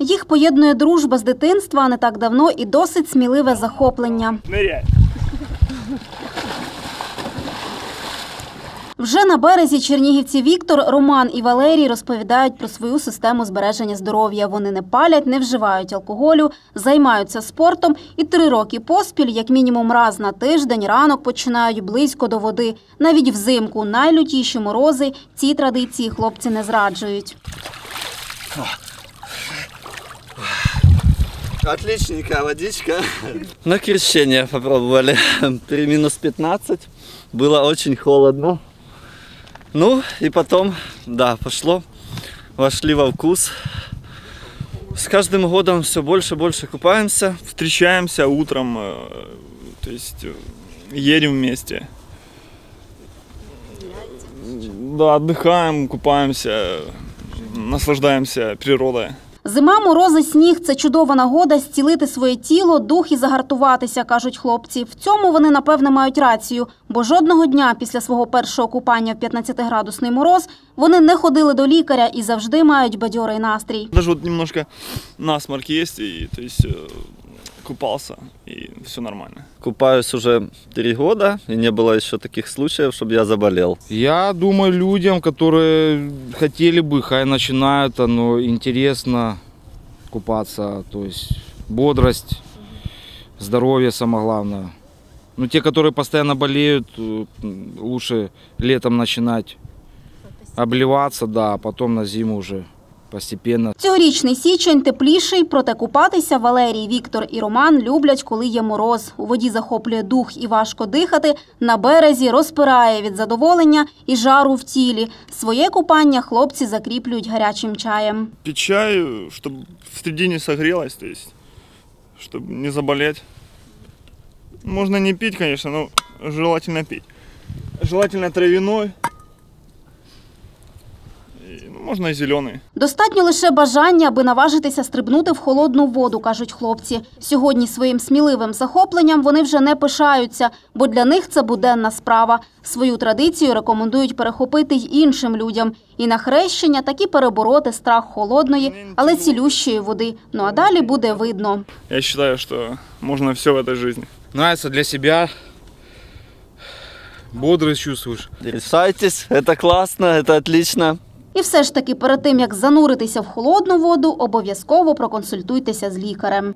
Їх поєднує дружба з дитинства, а не так давно і досить сміливе захоплення. Вже на березі чернігівці Віктор, Роман і Валерій розповідають про свою систему збереження здоров'я. Вони не палять, не вживають алкоголю, займаються спортом і три роки поспіль, як мінімум раз на тиждень, ранок починають близько до води. Навіть взимку найлютіші морози ці традиції хлопці не зраджують. Отличненькая водичка. На крещение попробовали. При минус 15. Было очень холодно. Ну и потом, да, пошло. Вошли во вкус. С каждым годом все больше и больше купаемся. Встречаемся утром, э, то есть э, едем вместе. Да, отдыхаем, купаемся, наслаждаемся природой. Зима, морози, сніг це чудова нагода зцілити своє тіло, дух і загартуватися, кажуть хлопці. В цьому вони напевне мають рацію, бо жодного дня після свого першого купання в 15-градусний мороз вони не ходили до лікаря і завжди мають бадьорий настрій. Навіть вот немножко насморк є, і купався, і э, купался, и все нормально. Купаюсь уже три года, и не было еще таких случаев, чтобы я заболел. Я думаю, людям, которые хотели бы, хай начинают, оно интересно купаться, то есть бодрость, здоровье самое главное. Ну, те, которые постоянно болеют, э, лучше летом начинать обливаться, да, а потом на зиму уже постепенно. Цьогорічний січень тепліший, проте купатися Валерій, Віктор і Роман люблять, коли є мороз. У воді захоплює дух і важко дихати. На березі розпирає від задоволення і жару в тілі. Своє купання хлопці закріплюють гарячим чаєм. Пить чай, чтобы в середине согрелось, то есть, чтобы не заболеть. Можно не пить, конечно, но желательно пить. Желательно травяной. И, ну, можно и зеленый. Достатньо лише бажання, аби наважитися стрибнути в холодну воду, кажуть хлопці. Сьогодні своїм сміливим захопленням вони вже не пишаються, бо для них це буденна справа. Свою традицію рекомендують перехопити й іншим людям. І на хрещення таки перебороти страх холодної, але цілющої води. Ну а далі буде видно. Я считаю, что можно все в этой жизни. Нравится для себя, бодрость чувствуешь. Решайтесь, это классно, это отлично. І все ж таки, перед тим як зануритися в холодну воду, обов'язково проконсультуйтеся з лікарем.